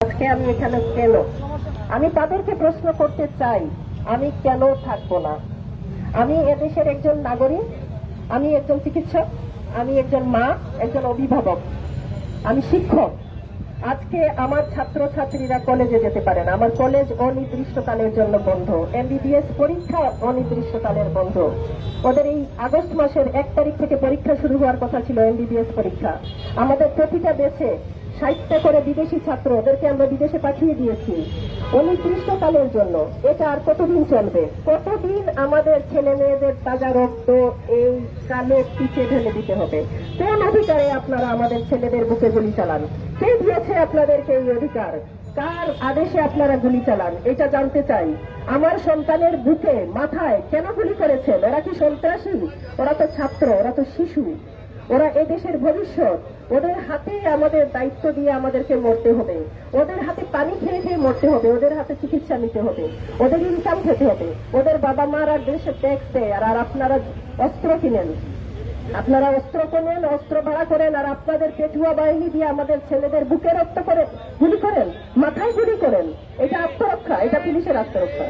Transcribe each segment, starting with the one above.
আজকে আমি এখানে কেন? আমি তাদেরকে প্রশ্ন করতে চাই, আমি কেন থাকব না? আমি এদেশের একজন নাগরিক, আমি একজন চিকিৎসক, আমি একজন মা, একজন অভিভাবক, আমি শিক্ষক। আজকে আমার ছাত্র ছাত্রীরা কলেজে যেতে পারে না। আমার কলেজ অনির্দিষ্টকালের জন্য বন্ধ। এমবিবিএস পরীক্ষা অনির্দিষ্টকালের বন্ধ। ওদের এই আগস্ট মাসের এক তারিখ থেকে পরীক্ষা শুরু হওয়ার কথা ছিল এমবিবিএস পরীক্ষা। আমাদের প্রতিটা দেশে ষাটটা করে বিদেশি ছাত্র ওদেরকে আমরা বিদেশে পাঠিয়ে দিয়েছি। অনির্দিষ্টকালের জন্য। এটা আর কতদিন চলবে? কতদিন আমাদের ছেলে মেয়েদের তাজা রক্ত এই কালো পিছে ঢেলে দিতে হবে? কোন অধিকারে আপনারা আমাদের ছেলেদের বুকে গুলি চালান? কে দিয়েছে আপনাদেরকে এই অধিকার? কার আদেশে আপনারা গুলি চালান? এটা জানতে চাই। আমার সন্তানের বুকে, মাথায় কেন গুলি করেছেন? ওরা কি সন্ত্রাসী? ওরা তো ছাত্র, ওরা তো শিশু। ওরা এদেশের ভবিষ্যৎ। ওদের হাতে আমাদের দায়িত্ব দিয়ে আমাদেরকে মরতে হবে। ওদের হাতে পানি খেয়ে খেয়ে মরতে হবে। ওদের হাতে চিকিৎসা নিতে হবে। ওদের ইনকাম খেতে হবে। ওদের বাবা মারা দেশে ট্যাক্স দেয়। আর আপনারা অস্ত্র কিনেন। আপনারা অস্ত্র কেনেন, অস্ত্র ভাড়া করেন, আর আপনাদের পেটুয়া বাহিনী দিয়ে আমাদের ছেলেদের বুকে রক্ত করে গুলি করেন, মাথায় গুলি করেন। এটা আত্মরক্ষা, এটা পুলিশের আত্মরক্ষা।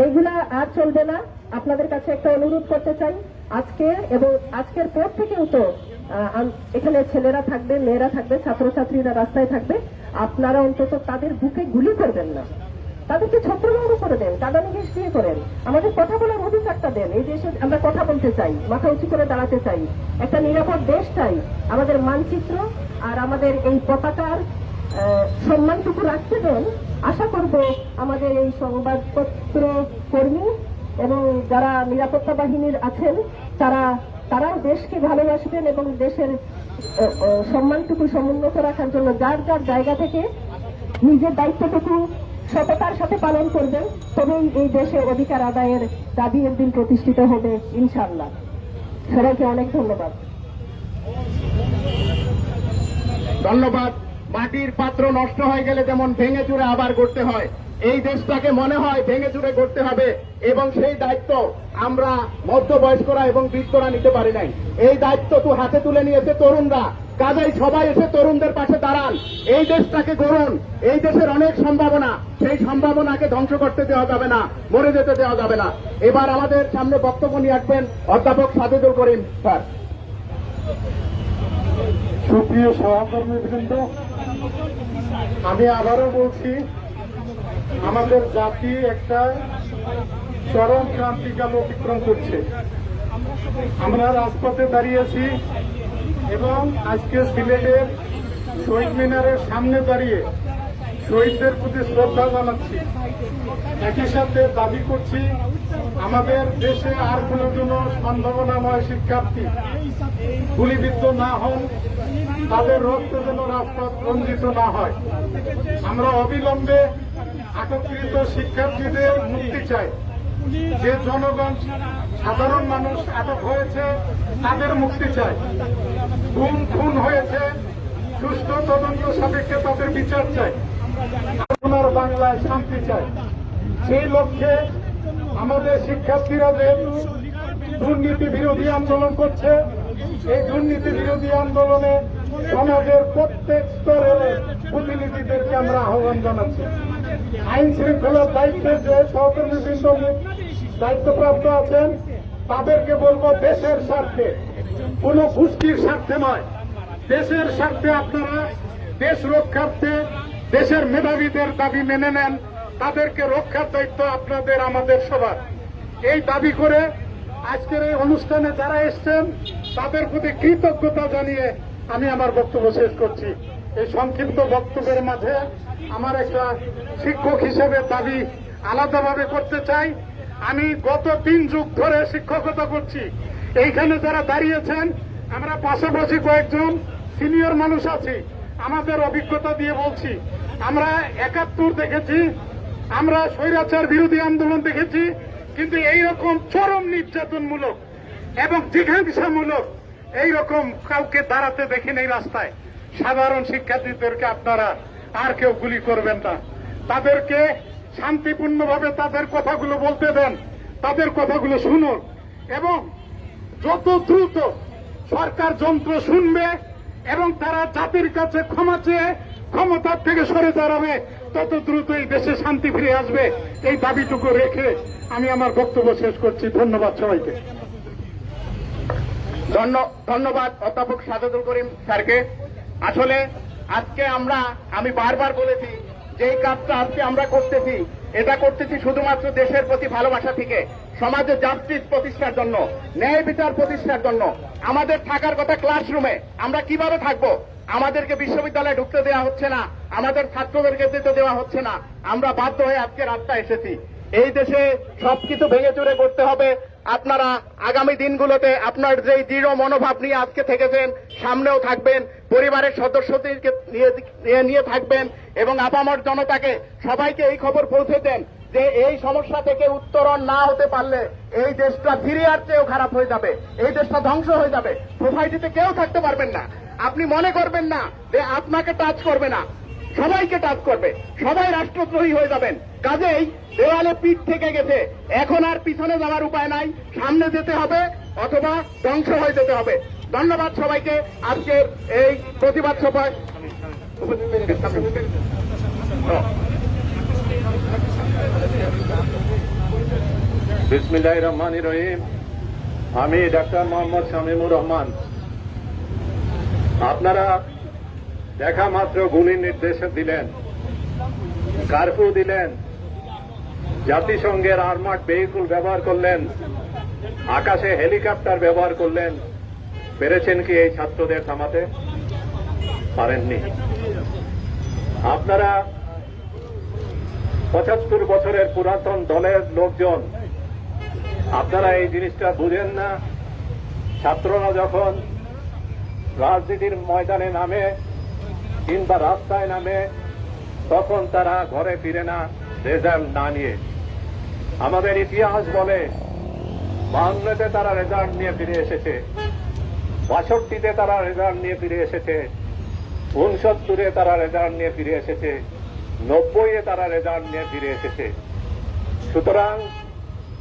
এইগুলা আর চলবে না। আপনাদের কাছে একটা অনুরোধ করতে চাই। আজকে এবং আজকের পর থেকেও তো এখানে ছেলেরা থাকবে, মেয়েরা থাকবে, ছাত্রছাত্রীরা রাস্তায় থাকবে, আপনারা অন্তত তাদের বুকে গুলি করবেন না। তাদেরকে ছত্রভঙ্গ করে দেন কাদা নিবেশ দিয়ে করেন। আমাদের কথা বলার অধিকারটা দেন, এই দেশে আমরা কথা বলতে চাই, মাথা উঁচু করে দাঁড়াতে চাই। একটা নিরাপদ দেশ চাই, আমাদের মানচিত্র আর আমাদের এই পতাকার সম্মানটুকু রাখতে দেন। আশা করব আমাদের এই সংবাদপত্র কর্মী এবং যারা নিরাপত্তা বাহিনীর আছেন, তারা, তারাও দেশকে ভালোবাসবেন এবং দেশের সম্মানটুকু সমুন্নত রাখার জন্য যার যার জায়গা থেকে নিজের দায়িত্বটুকু সততার সাথে পালন করবেন, তবেই এই দেশে অধিকার আদায়ের দাবি একদিন প্রতিষ্ঠিত হবে, ইনশাআল্লাহ। সবাইকে অনেক ধন্যবাদ। ধন্যবাদ। মাটির পাত্র নষ্ট হয়ে গেলে যেমন ভেঙে চুরে আবার করতে হয় এই দেশটাকে মনে হয় ভেঙে চুরে করতে হবে এবং সেই দায়িত্ব আমরা মধ্যবয়স্করা এবং বৃদ্ধরা নিতে পারি নাই। এই দায়িত্ব তো হাতে তুলে নিয়েছে তরুণরা। কাজেই সবাই এসে তরুণদের পাশে দাঁড়ান। এই দেশটাকে গড়ুন। এই দেশের অনেক সম্ভাবনা, সেই সম্ভাবনাকে ধ্বংস করতে দেওয়া যাবে না, মরে যেতে দেওয়া যাবে না। এবার আমাদের সামনে বক্তব্য নিয়ে আসবেন অধ্যাপক সাজেদুল করিম স্যার। সুপ্রিয় সহকর্মীবৃন্দ আমি আবারও বলছি আমাদের জাতি একটা চরম ক্রান্তিকাল অতিক্রম করছে। আমরা রাজপথে দাঁড়িয়েছি এবং আজকে সিলেটের শহীদ মিনারের সামনে দাঁড়িয়ে শহীদদের প্রতি শ্রদ্ধা জানাচ্ছি। একই সাথে দাবি করছি, আমাদের দেশে আর কোনো জন্য সম্ভাবনাময় শিক্ষার্থী গুলিবিদ্ধ না হন, তাদের রক্ত যেন রাজপথ রঞ্জিত না হয়। আমরা অবিলম্বে আটককৃত শিক্ষার্থীদের মুক্তি চাই যে জনগণ সাধারণ মানুষ আটক হয়েছে, তাদের মুক্তি চাই খুন খুন হয়েছে সুস্থ তদন্ত সাপেক্ষে তাদের বিচার চাই আপনার বাংলায় শান্তি চাই সেই লক্ষ্যে আমাদের শিক্ষার্থীরা যে দুর্নীতি বিরোধী আন্দোলন করছে, এই দুর্নীতি বিরোধী আন্দোলনে সমাজের প্রত্যেক প্রতিনিধিদেরকে আমরা আহ্বান জানাচ্ছি। আইন শৃঙ্খলার দায়িত্বে যে সহকর্মীবৃন্দ দায়িত্বপ্রাপ্ত আছেন, তাদেরকে বলব দেশের স্বার্থে। কোন গোষ্ঠীর স্বার্থে নয়। দেশের স্বার্থে আপনারা দেশ রক্ষার্থে দেশের মেধাবীদের দাবি মেনে নেন। তাদেরকে রক্ষার দায়িত্ব আপনাদের, আমাদের সবার। এই দাবি করে আজকের এই অনুষ্ঠানে যারা এসছেন, তাদের প্রতি কৃতজ্ঞতা জানিয়ে আমি আমার বক্তব্য শেষ করছি। এই সংক্ষিপ্ত বক্তব্যের মাঝে আমার একটা শিক্ষক হিসেবে দাবি আলাদাভাবে করতে চাই। আমি গত তিন যুগ ধরে শিক্ষকতা করছি। এইখানে যারা দাঁড়িয়েছেন, আমরা পাশাপাশি কয়েকজন সিনিয়র মানুষ আছি। আমাদের অভিজ্ঞতা দিয়ে বলছি, আমরা একাত্তর দেখেছি, আমরা স্বৈরাচার বিরোধী আন্দোলন দেখেছি, কিন্তু এই রকম চরম নির্যাতনমূলক এবং জিঘাংসামূলক এই রকম কাউকে দাঁড়াতে দেখি নেই রাস্তায়। সাধারণ শিক্ষার্থীদেরকে আপনারা আর কেউ গুলি করবেন না। তাদেরকে শান্তিপূর্ণভাবে তাদের কথাগুলো বলতে দেন, তাদের কথাগুলো শুনুন এবং যত দ্রুত সরকার যন্ত্র শুনবে এবং তারা জাতির কাছে ক্ষমা চেয়ে ক্ষমতার থেকে সরে দাঁড়াবে, তত দ্রুত এই দেশে শান্তি ফিরে আসবে। এই দাবিটুকু রেখে আমি আমার বক্তব্য শেষ করছি। ধন্যবাদ সবাইকে। ধন্য- ধন্যবাদ, অধ্যাপক সাজাদুল করিম স্যারকে। আসলে আজকে আমরা, আমি বারবার বলেছি যে কাজটা আজকে আমরা করতেছি, এটা করতেছি শুধুমাত্র দেশের প্রতি ভালোবাসা থেকে, সমাজে জাস্টিস প্রতিষ্ঠার জন্য, ন্যায় বিচার প্রতিষ্ঠার জন্য। আমাদের থাকার কথা ক্লাসরুমে আমরা কীভাবে থাকব? আমাদেরকে বিশ্ববিদ্যালয়ে ঢুকতে দেওয়া হচ্ছে না, আমাদের ছাত্রদেরকে যেতে দেওয়া হচ্ছে না। আমরা বাধ্য হয়ে আজকে রাস্তা এসেছি। এই দেশে সবকিছু ভেঙে চুরে করতে হবে আপনারা আগামী দিনগুলোতে আপনার যে দৃঢ় মনোভাব নিয়ে আজকে থেকেছেন, সামনেও থাকবেন, পরিবারের সদস্যদেরকে নিয়ে, নিয়ে- থাকবেন এবং আপামর জনতাকে সবাইকে এই খবর পৌঁছে দেন যে এই সমস্যা থেকে উত্তরণ না হতে পারলে এই দেশটা সিরিয়ার চেয়েও খারাপ হয়ে যাবে, এই দেশটা ধ্বংস হয়ে যাবে। সোসাইটিতে কেউ থাকতে পারবেন না। আপনি মনে করবেন না যে আপনাকে টাচ করবে না। সবাইকে টাচ করবে। সবাই রাষ্ট্রদ্রোহী হয়ে যাবেন। কাজেই দেওয়ালে পিঠ থেকে গেছে। এখন আর পিছনে যাওয়ার উপায় নাই। সামনে যেতে হবে, অথবা ধ্বংস হয়ে যেতে হবে। ধন্যবাদ সবাইকে। আজকের এই প্রতিবাদ সভায় বিসমিল্লাহ রহমান রহিম। আমি ডাক্তার মোহাম্মদ শামিমুর রহমান। আপনারা দেখা মাত্র গুলির নির্দেশ দিলেন, কারফিউ দিলেন জাতিসংঘের আর্মার্ড ভেহিকুল ব্যবহার করলেন, আকাশে হেলিকপ্টার ব্যবহার করলেন। পেরেছেন কি এই ছাত্রদের থামাতে? পারেননি। আপনারা পঁচাত্তর বছরের পুরাতন দলের লোকজন, আপনারা এই জিনিসটা বুঝেন না? ছাত্ররা যখন রাজনীতির ময়দানে নামে কিংবা রাস্তায় নামে, তখন তারা ঘরে ফিরে না। রেজাল্ট না নিয়ে। আমাদের ইতিহাস বলে, বাংলাতে তারা রেজাল্ট নিয়ে ফিরে এসেছে। বাষট্টিতে তারা রেজাল্ট নিয়ে ফিরে এসেছে। উনসত্তরে তারা রেজাল্ট নিয়ে ফিরে এসেছে। নব্বইয়ে তারা রেজাল্ট নিয়ে ফিরে এসেছে। সুতরাং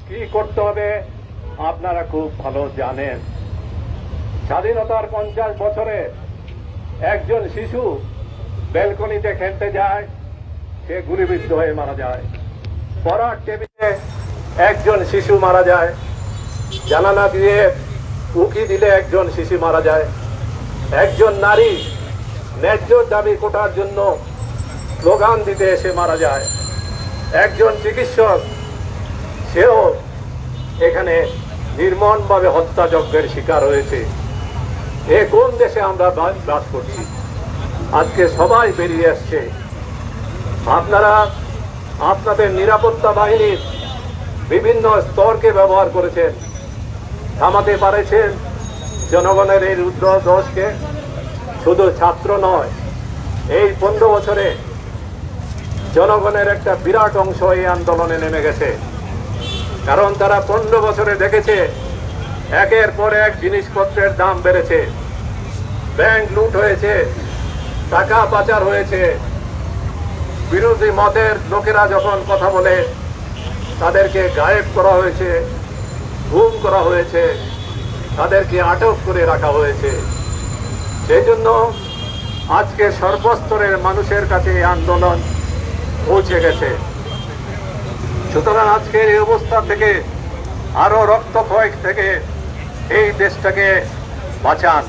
কি করতে হবে আপনারা খুব ভালো জানেন। স্বাধীনতার পঞ্চাশ বছরে একজন শিশু ব্যালকনিতে খেলতে যায় সে গুলিবিদ্ধ হয়ে মারা যায়। পড়ার টেবিলে একজন শিশু মারা যায়। জানালা দিয়ে উকি দিলে একজন শিশু মারা যায়। একজন নারী ন্যায্য দাবি কোটার জন্য স্লোগান দিতে এসে মারা যায়। একজন চিকিৎসক, সেও এখানে নির্মমভাবে হত্যাযজ্ঞের শিকার হয়েছে। এ কোন দেশে আমরা বাস করছি? আজকে সবাই বেরিয়ে আসছে। আপনারা আপনাদের নিরাপত্তা বাহিনীর বিভিন্ন স্তরকে ব্যবহার করেছেন। থামাতে পারেছেন জনগণের এই রুদ্র দোষকে শুধু ছাত্র নয়, এই পনেরো বছরে জনগণের একটা বিরাট অংশ এই আন্দোলনে নেমে গেছে। কারণ তারা পনেরো বছরে দেখেছে, একের পর এক জিনিসপত্রের দাম বেড়েছে। ব্যাংক লুট হয়েছে, টাকা পাচার হয়েছে। বিরোধী মতের লোকেরা যখন কথা বলে, তাদেরকে গায়েব করা হয়েছে গুম করা হয়েছে, তাদেরকে আটক করে রাখা হয়েছে। সেই জন্য আজকে সর্বস্তরের মানুষের কাছে এই আন্দোলন পৌঁছে গেছে। সুতরাং আজকের এই অবস্থা থেকে আরও রক্তক্ষয় থেকে এই দেশটাকে বাঁচান।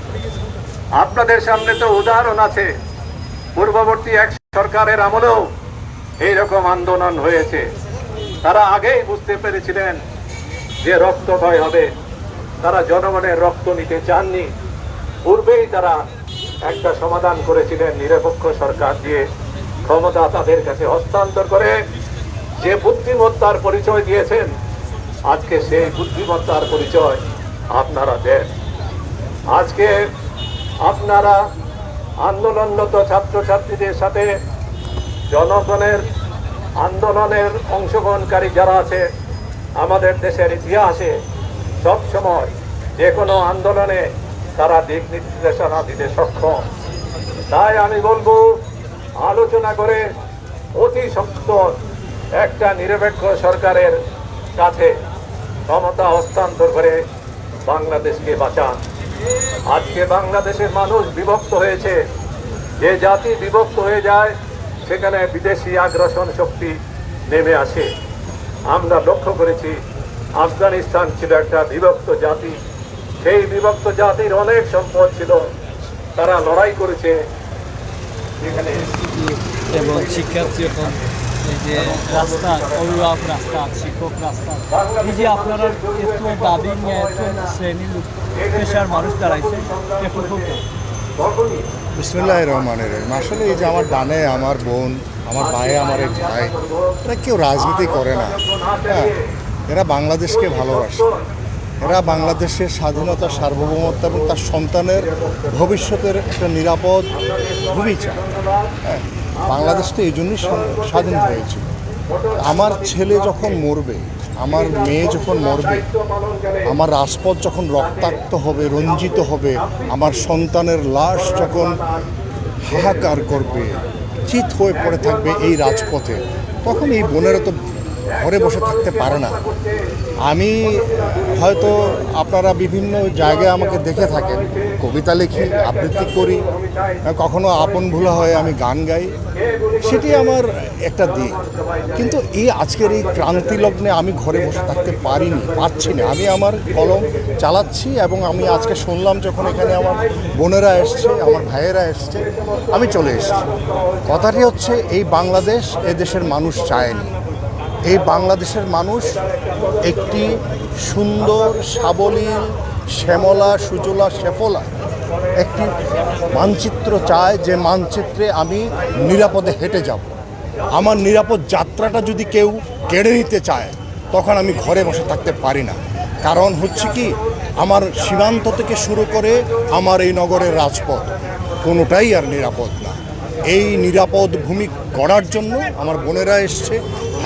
আপনাদের সামনে তো উদাহরণ আছে। পূর্ববর্তী এক সরকারের আমলেও এইরকম আন্দোলন হয়েছে। তারা আগেই বুঝতে পেরেছিলেন যে রক্ত রক্তক্ষয় হবে। তারা জনগণের রক্ত নিতে চাননি। পূর্বেই তারা একটা সমাধান করেছিলেন নিরপেক্ষ সরকার দিয়ে। ক্ষমতা তাদের কাছে হস্তান্তর করে যে বুদ্ধিমত্তার পরিচয় দিয়েছেন, আজকে সেই বুদ্ধিমত্তার পরিচয় আপনারা দেন। আজকে আপনারা আন্দোলনরত ছাত্রছাত্রীদের সাথে জনগণের আন্দোলনের অংশগ্রহণকারী যারা আছে, আমাদের দেশের ইতিহাসে সব সময় যে কোনো আন্দোলনে তারা দিক নির্দেশনা দিতে সক্ষম। তাই আমি বলব, আলোচনা করে অতি শক্ত একটা নিরপেক্ষ সরকারের কাছে ক্ষমতা হস্তান্তর করে বাংলাদেশকে বাঁচান। আজকে বাংলাদেশের মানুষ বিভক্ত হয়েছে। যে জাতি বিভক্ত হয়ে যায় সেখানে বিদেশি আগ্রাসন শক্তি নেমে আসে। আমরা লক্ষ্য করেছি, আফগানিস্তান ছিল একটা বিভক্ত জাতি। সেই বিভক্ত জাতির অনেক সম্পদ ছিল। তারা লড়াই করেছে। এখানে এবং শিক্ষার্থী এখন এই যে রাস্তা, অভিভাবক রাস্তা, শিক্ষক রাস্তা। এই যে আপনারা দাবি নিয়ে শ্রেণির পেশার মানুষ দাঁড়াইছে খুব বিসমুল্লাহ রহমানের রহিম। আসলে এই যে আমার ডানে আমার বোন, আমার ভাই, আমার এক ভাই, এরা কেউ রাজনীতি করে না। হ্যাঁ এরা বাংলাদেশকে ভালোবাসে। এরা বাংলাদেশের স্বাধীনতা সার্বভৌমত্ব এবং তার সন্তানের ভবিষ্যতের একটা নিরাপদ ভূমি চায়। হ্যাঁ বাংলাদেশ তো এই জন্যই স্বাধীন হয়েছিল। আমার ছেলে যখন মরবে আমার মেয়ে যখন মরবে, আমার রাজপথ যখন রক্তাক্ত হবে, রঞ্জিত হবে, আমার সন্তানের লাশ যখন হাহাকার করবে, চিত হয়ে পড়ে থাকবে এই রাজপথে, তখন এই বোনেরা তো ঘরে বসে থাকতে পারে না। আমি হয়তো আপনারা বিভিন্ন জায়গায় আমাকে দেখে থাকেন, কবিতা লিখি, আবৃত্তি করি কখনো আপন ভুলা হয়ে আমি গান গাই, সেটি আমার একটা দিক। কিন্তু এই আজকের এই ক্রান্তি লগ্নে আমি ঘরে বসে থাকতে পারিনি, পারছি না। আমি আমার কলম চালাচ্ছি এবং আমি আজকে শুনলাম যখন এখানে আমার বোনেরা এসছে, আমার ভাইয়েরা এসছে, আমি চলে এসেছি। কথাটি হচ্ছে, এই বাংলাদেশ এ দেশের মানুষ চায়নি। এই বাংলাদেশের মানুষ একটি সুন্দর, সাবলীল, শ্যামলা, সুজলা শেফলা একটি মানচিত্র চায় যে মানচিত্রে আমি নিরাপদে হেঁটে যাব। আমার নিরাপদ যাত্রাটা যদি কেউ কেড়ে নিতে চায়, তখন আমি ঘরে বসে থাকতে পারি না। কারণ হচ্ছে কি, আমার সীমান্ত থেকে শুরু করে আমার এই নগরের রাজপথ কোনোটাই আর নিরাপদ না। এই নিরাপদ ভূমি গড়ার জন্য আমার বোনেরা এসছে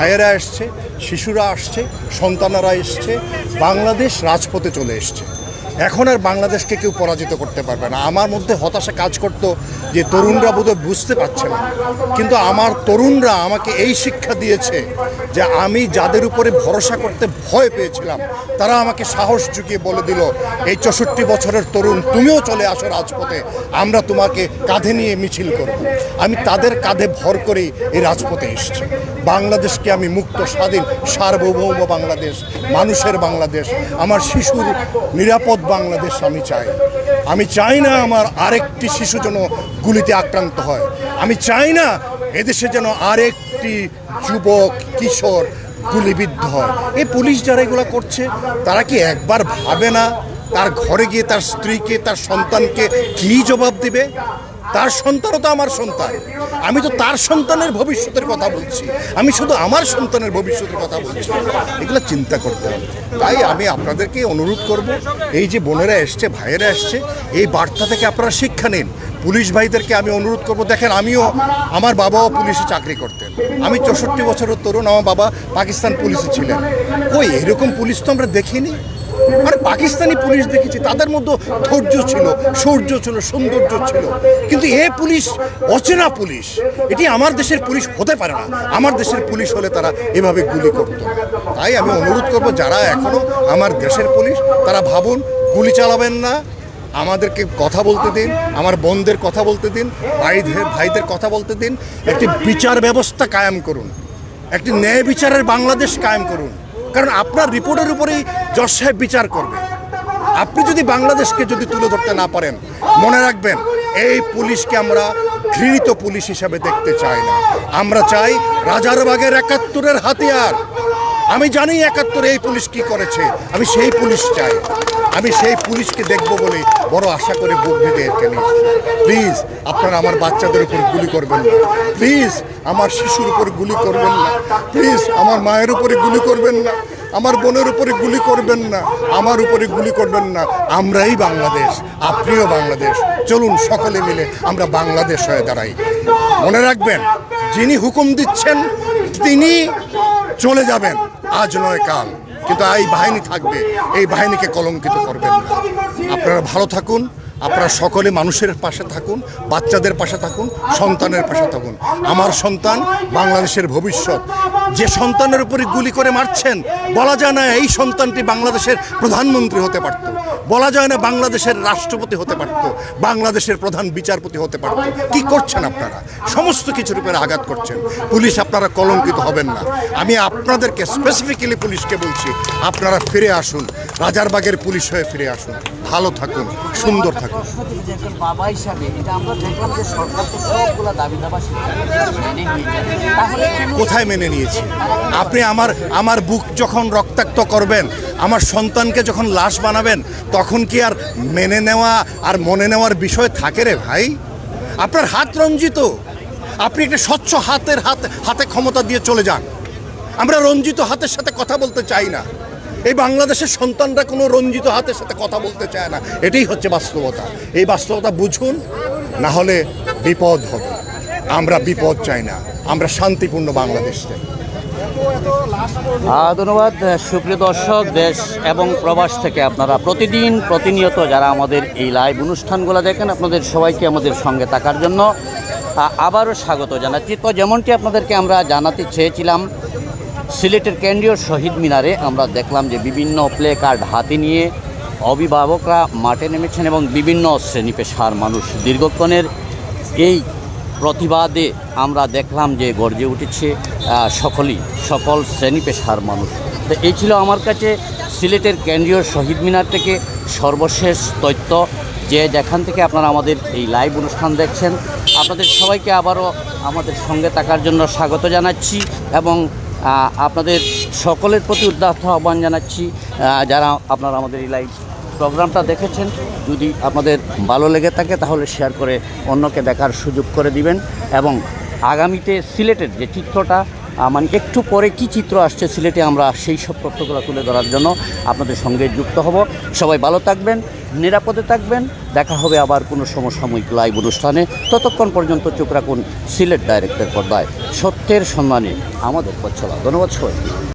ভাইয়েরা এসছে শিশুরা আসছে সন্তানারা এসছে বাংলাদেশ রাজপথে চলে এসছে। এখন আর বাংলাদেশকে কেউ পরাজিত করতে পারবে না। আমার মধ্যে হতাশা কাজ করতো যে তরুণরা বোধহয় বুঝতে পারছে না। কিন্তু আমার তরুণরা আমাকে এই শিক্ষা দিয়েছে যে আমি যাদের উপরে ভরসা করতে ভয় পেয়েছিলাম, তারা আমাকে সাহস জুগিয়ে বলে দিল, এই চৌষট্টি বছরের তরুণ, তুমিও চলে আসো রাজপথে, আমরা তোমাকে কাঁধে নিয়ে মিছিল করব। আমি তাদের কাঁধে ভর করেই এই রাজপথে এসেছি। বাংলাদেশকে আমি মুক্ত, স্বাধীন, সার্বভৌম বাংলাদেশ, মানুষের বাংলাদেশ, আমার শিশুর নিরাপদ বাংলাদেশ আমি চাই। আমি চাই না আমার আরেকটি শিশু যেন গুলিতে আক্রান্ত হয়। আমি চাই না এদেশে যেন আরেকটি যুবক, কিশোর গুলিবিদ্ধ হয়। এই পুলিশ যারা এগুলো করছে, তারা কি একবার ভাবে না তার ঘরে গিয়ে তার স্ত্রীকে, তার সন্তানকে কী জবাব দিবে? তার সন্তানও তো আমার সন্তান। আমি তো তার সন্তানের ভবিষ্যতের কথা বলছি। আমি শুধু আমার সন্তানের ভবিষ্যতের কথা বলছি। এগুলো চিন্তা করতে হবে। তাই আমি আপনাদেরকে অনুরোধ করব, এই যে বোনেরা এসছে, ভাইয়েরা এসছে, এই বার্তা থেকে আপনারা শিক্ষা নিন। পুলিশ ভাইদেরকে আমি অনুরোধ করব, দেখেন আমিও আমার বাবাও পুলিশে চাকরি করতেন। আমি চৌষট্টি বছরের তরুণ, আমার বাবা পাকিস্তান পুলিশে ছিলেন। কই, এরকম পুলিশ তো আমরা দেখিনি? মানে পাকিস্তানি পুলিশ দেখেছি, তাদের মধ্যে ধৈর্য ছিল, সৌর্য ছিল, সৌন্দর্য ছিল। কিন্তু এ পুলিশ অচেনা পুলিশ, এটি আমার দেশের পুলিশ হতে পারে না। আমার দেশের পুলিশ হলে তারা এভাবে গুলি করত। তাই আমি অনুরোধ করব, যারা এখনও আমার দেশের পুলিশ, তারা ভাবুন, গুলি চালাবেন না। আমাদেরকে কথা বলতে দিন, আমার বোনদের কথা বলতে দিন, ভাইদের ভাইদের কথা বলতে দিন। একটি বিচার ব্যবস্থা কায়েম করুন। একটি ন্যায় বিচারের বাংলাদেশ কায়েম করুন। কারণ আপনার রিপোর্টের উপরেই জজ সাহেব বিচার করবে। আপনি যদি বাংলাদেশকে যদি তুলে ধরতে না পারেন, মনে রাখবেন, এই পুলিশকে আমরা ঘৃণিত পুলিশ হিসাবে দেখতে চাই না। আমরা চাই রাজারবাগের একাত্তরের হাতিয়ার। আমি জানি একাত্তরে এই পুলিশ কি করেছে। আমি সেই পুলিশ চাই। আমি সেই পুলিশকে দেখব বলে বড় আশা করে বুক ভেঙে এখানে প্লিজ, আপনারা আমার বাচ্চাদের উপর গুলি করবেন না। প্লিজ, আমার শিশুর উপর গুলি করবেন না। প্লিজ, আমার মায়ের উপরে গুলি করবেন না। আমার বোনের উপরে গুলি করবেন না। আমার উপরে গুলি করবেন না। আমরাই বাংলাদেশ, আপনিও বাংলাদেশ। চলুন সকলে মিলে আমরা বাংলাদেশ হয়ে দাঁড়াই। মনে রাখবেন, যিনি হুকুম দিচ্ছেন, তিনি চলে যাবেন। আজ নয় কাল। কিন্তু এই বাহিনী থাকবে, এই বাহিনীকে কলঙ্কিত করবেন না। আপনারা ভালো থাকুন, আপনারা সকলে মানুষের পাশে থাকুন, বাচ্চাদের পাশে থাকুন, সন্তানের পাশে থাকুন। আমার সন্তান বাংলাদেশের ভবিষ্যৎ। যে সন্তানের উপরে গুলি করে মারছেন, বলা যায় না এই সন্তানটি বাংলাদেশের প্রধানমন্ত্রী হতে পারত। বলা যায় না বাংলাদেশের রাষ্ট্রপতি হতে পারত, বাংলাদেশের প্রধান বিচারপতি হতে পারত। কি করছেন আপনারা? সমস্ত কিছুর উপরে আঘাত করছেন। পুলিশ আপনারা কলঙ্কিত হবেন না। আমি আপনাদেরকে স্পেসিফিক্যালি পুলিশকে বলছি, আপনারা ফিরে আসুন। রাজারবাগের পুলিশ হয়ে ফিরে আসুন। ভালো থাকুন, সুন্দর থাকুন। কোথায় মেনে নিয়েছি? আপনি আমার আমার বুক যখন রক্তাক্ত করবেন আমার সন্তানকে যখন লাশ বানাবেন, তখন কি আর মেনে নেওয়া আর মনে নেওয়ার বিষয় থাকে রে ভাই? আপনার হাত রঞ্জিত। আপনি একটা স্বচ্ছ হাতের হাতে হাতে ক্ষমতা দিয়ে চলে যান। আমরা রঞ্জিত হাতের সাথে কথা বলতে চাই না। এই বাংলাদেশের সন্তানরা কোনো রঞ্জিত হাতের সাথে কথা বলতে চায় না। এটাই হচ্ছে বাস্তবতা। এই বাস্তবতা বুঝুন, না হলে বিপদ হবে। আমরা বিপদ চাই না। আমরা শান্তিপূর্ণ বাংলাদেশ চাই। ধন্যবাদ সুপ্রিয় দর্শক, দেশ এবং প্রবাস থেকে আপনারা প্রতিদিন প্রতিনিয়ত যারা আমাদের এই লাইভ অনুষ্ঠানগুলো দেখেন, আপনাদের সবাইকে আমাদের সঙ্গে থাকার জন্য আবারও স্বাগত জানাচ্ছি। তো যেমনটি আপনাদেরকে আমরা জানাতে চেয়েছিলাম, সিলেটের কেন্দ্রীয় শহীদ মিনারে আমরা দেখলাম যে বিভিন্ন প্লে কার্ড হাতে নিয়ে অভিভাবকরা মাঠে নেমেছেন এবং বিভিন্ন শ্রেণি পেশার মানুষ দীর্ঘক্ষণের এই প্রতিবাদে আমরা দেখলাম যে গর্জে উঠেছে সকলেই, সকল শ্রেণি পেশার মানুষ। তো এই ছিল আমার কাছে সিলেটের কেন্দ্রীয় শহীদ মিনার থেকে সর্বশেষ তথ্য। যে যেখান থেকে আপনারা আমাদের এই লাইভ অনুষ্ঠান দেখছেন, আপনাদের সবাইকে আবারও আমাদের সঙ্গে থাকার জন্য স্বাগত জানাচ্ছি এবং আপনাদের সকলের প্রতি উদ্দার্থ আহ্বান জানাচ্ছি যারা আপনারা আমাদের এই লাইভ প্রোগ্রামটা দেখেছেন। যদি আপনাদের ভালো লেগে থাকে, তাহলে শেয়ার করে অন্যকে দেখার সুযোগ করে দিবেন। এবং আগামীতে সিলেটের যে চিত্রটা মানে একটু পরে কি চিত্র আসছে সিলেটে, আমরা সেই সব তথ্যগুলো তুলে ধরার জন্য আপনাদের সঙ্গে যুক্ত হব। সবাই ভালো থাকবেন, নিরাপদে থাকবেন। দেখা হবে আবার কোনো সমসাময়িক লাইভ অনুষ্ঠানে। ততক্ষণ পর্যন্ত চোখ রাখুন সিলেট ডাইরেক্টের পর্দায়। সত্যের সম্মানে আমাদের পথ চলা। ধন্যবাদ সবাই